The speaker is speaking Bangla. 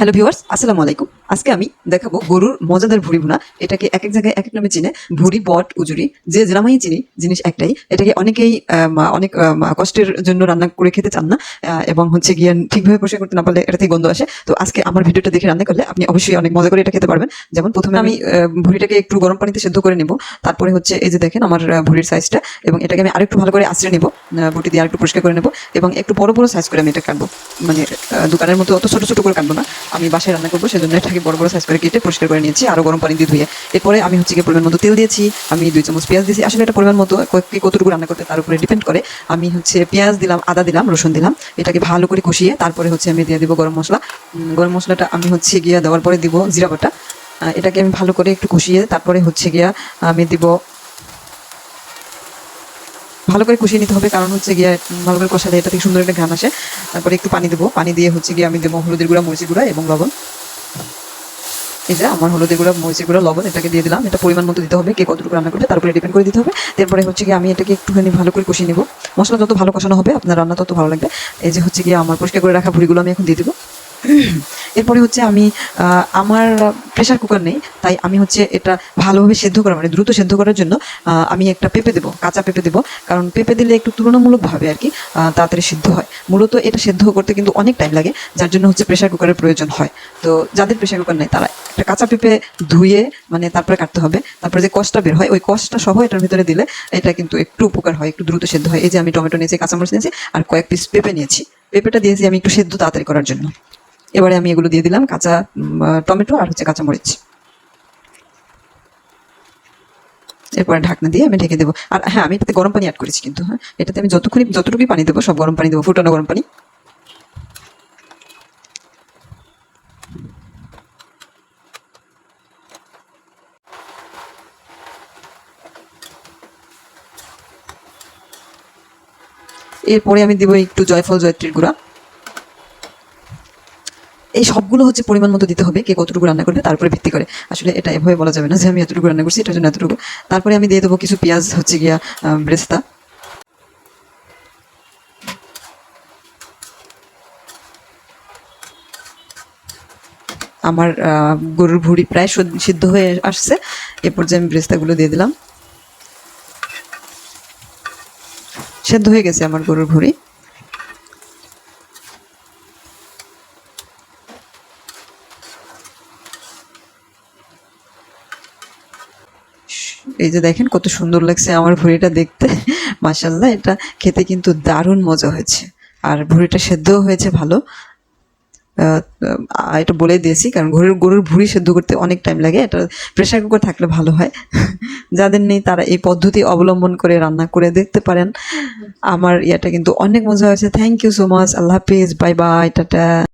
হ্যালো ভিউয়ার্স আসসালামু আলাইকুম। আজকে আমি দেখাবো গরুর মজাদার ভুড়ি ভুনা। এটাকে এক এক জায়গায় এক এক নামে চিনে। ভুড়ি বট উজুরি যে যেরামাই চিনি জিনিস একটাই। এটাকে অনেকেই অনেক কষ্টের জন্য রান্না করে খেতে চান না। এবং হচ্ছে গিয়ে ঠিকভাবে পরিষ্কার করতে না পারলে এটা থেকে গন্ধ আসে। তো আজকে আমার ভিডিওটা দেখে রান্না করলে আপনি অবশ্যই অনেক মজা করে এটা খেতে পারবেন। যেমন প্রথমে আমি ভুড়িটাকে একটু গরম পানিতে সেদ্ধ করে নেব। তারপরে হচ্ছে এই যে দেখেন আমার ভুড়ির সাইজটা এবং এটাকে আমি আরেকটু ভালো করে আশ্রয় নেব। বটি দিয়ে আরেকটু পরিষ্কার করে নেব। এবং একটু বড় বড় সাইজ করে আমি এটা কাটবো। মানে দোকানের মতো অত ছোট ছোট করে কাটবো না। আমি বাসায় রান্না করব, সেজন্য এটাকে বড় বড় সাইজ করে কেটে পরিষ্কার করে নিয়েছি, আরও গরম পানি দিয়ে ধুয়ে। এরপরে আমি হচ্ছে গিয়ে পরিমাণ মতো তেল দিয়েছি, আমি দুই চামচ পেঁয়াজ দিয়েছি। আসলে এটা পরিমাণ মতো কতটুকু রান্না করতে তার উপরে ডিপেন্ড করে। আমি হচ্ছে পেঁয়াজ দিলাম, আদা দিলাম, রসুন দিলাম। এটাকে ভালো করে কষিয়ে তারপরে হচ্ছে আমি দিয়ে দিব গরম মশলা। গরম মশলাটা আমি হচ্ছে গিয়া দেওয়ার পরে দিব জিরা বাটা। এটাকে আমি ভালো করে একটু কষিয়ে তারপরে হচ্ছে গিয়া আমি দিব ভালো করে কষিয়ে নিতে হবে। কারণ হচ্ছে গিয়ে ভালো করে কষা কষালে এটা থেকে সুন্দর একটা ঘ্রাণ আসে। তারপরে একটু পানি দেবো। পানি দিয়ে হচ্ছে গিয়ে আমি দেবো হলুদের গুঁড়া, মরিচের গুঁড়া এবং লবণ। এই যে আমার হলুদের গুঁড়া, মরিচের গুঁড়া, লবণ, এটাকে দিয়ে দিলাম। এটা পরিমাণ মতো দিতে হবে, কে কতটুকু রান্না করবে তারপরে ডিপেন্ড করে দিতে হবে। তারপরে হচ্ছে গিয়ে আমি এটাকে একটুখানি ভালো করে কষিয়ে নেব। মশলা যত ভালো কষানো হবে, আপনার রান্না তত ভালো লাগবে। এই যে হচ্ছে গিয়ে আমার পরিষ্কার করে রাখা ভুড়িগুলো আমি এখন দিয়ে দেবো। এরপরে হচ্ছে আমি আমার প্রেশার কুকার নেই, তাই আমি হচ্ছে এটা ভালোভাবে সেদ্ধ করা মানে দ্রুত সেদ্ধ করার জন্য আমি একটা পেঁপে দেবো, কাঁচা পেঁপে দেবো, কারণ পেঁপে দিলে একটু তুলনামূলকভাবে আর কি তাড়াতাড়ি সিদ্ধ হয়। মূলত এটা সেদ্ধ করতে কিন্তু অনেক টাইম লাগে, যার জন্য হচ্ছে প্রেশার কুকারের প্রয়োজন হয়। তো যাদের প্রেশার কুকার নেই, তারা একটা কাঁচা পেঁপে ধুয়ে মানে তারপরে কাটতে হবে, তারপরে যে কষটা বের হয়, ওই কষটা সহ এটার ভিতরে দিলে এটা কিন্তু একটু উপকার হয়, একটু দ্রুত সেদ্ধ হয়। এই যে আমি টমেটো নিয়েছি, কাঁচামরিচ নিয়েছি, আর কয়েক পিস পেঁপে নিয়েছি। পেঁপেটা দিয়েছি আমি একটু সেদ্ধ তাড়াতাড়ি করার জন্য। এবারে আমি এগুলো দিয়ে দিলাম, কাঁচা টমেটো আর হচ্ছে কাঁচামরিচ। এরপরে ঢাকনা দিয়ে আমি ঢেকে দেবো। আর হ্যাঁ আমি এটাতে গরম পানি অ্যাড করেছি কিন্তু হ্যাঁ এটাতে আমি যতক্ষণই, যতটুকুই পানি দেবো, সব গরম পানি দেবো, ফুটানো গরম পানি। এরপরে আমি দেবো একটু জয়ফল, জয়ত্রীর গুঁড়া। এই সবগুলো হচ্ছে পরিমাণ মতো দিতে হবে, কে কতটুকু রান্না করবে তারপরে ভিত্তি করে। আসলে এটা এভাবে বলা যাবে না যে আমি এতটুকু রান্না করছি, এটার জন্য এতটুকু। তারপরে আমি দিয়ে দেবো কিছু পেঁয়াজ হচ্ছে গিয়া ব্রেস্তা। আমার গরুর ভুঁড়ি প্রায় সদ- সিদ্ধ হয়ে আসছে। এ পর্যায়ে আমি ব্রেস্তাগুলো দিয়ে দিলাম। সেদ্ধ হয়ে গেছে আমার গরুর ভুঁড়ি। এই যে দেখেন কত সুন্দর লাগছে আমার ভুঁড়িটা দেখতে। মাসাল্লাহ এটা খেতে কিন্তু দারুণ মজা হয়েছে। আর ভুঁড়িটা সেদ্ধও হয়েছে ভালো। এটা বলে দিয়েছি, কারণ গরুর গরুর ভুঁড়ি সেদ্ধ করতে অনেক টাইম লাগে, এটা প্রেশার কুকার থাকলে ভালো হয়। যাদের নেই তারা এই পদ্ধতি অবলম্বন করে রান্না করে দেখতে পারেন। আমার ইয়াটা কিন্তু অনেক মজা হয়েছে। থ্যাংক ইউ সো মাচ আল্লাহ হাফিজ বাই বাই টাটা।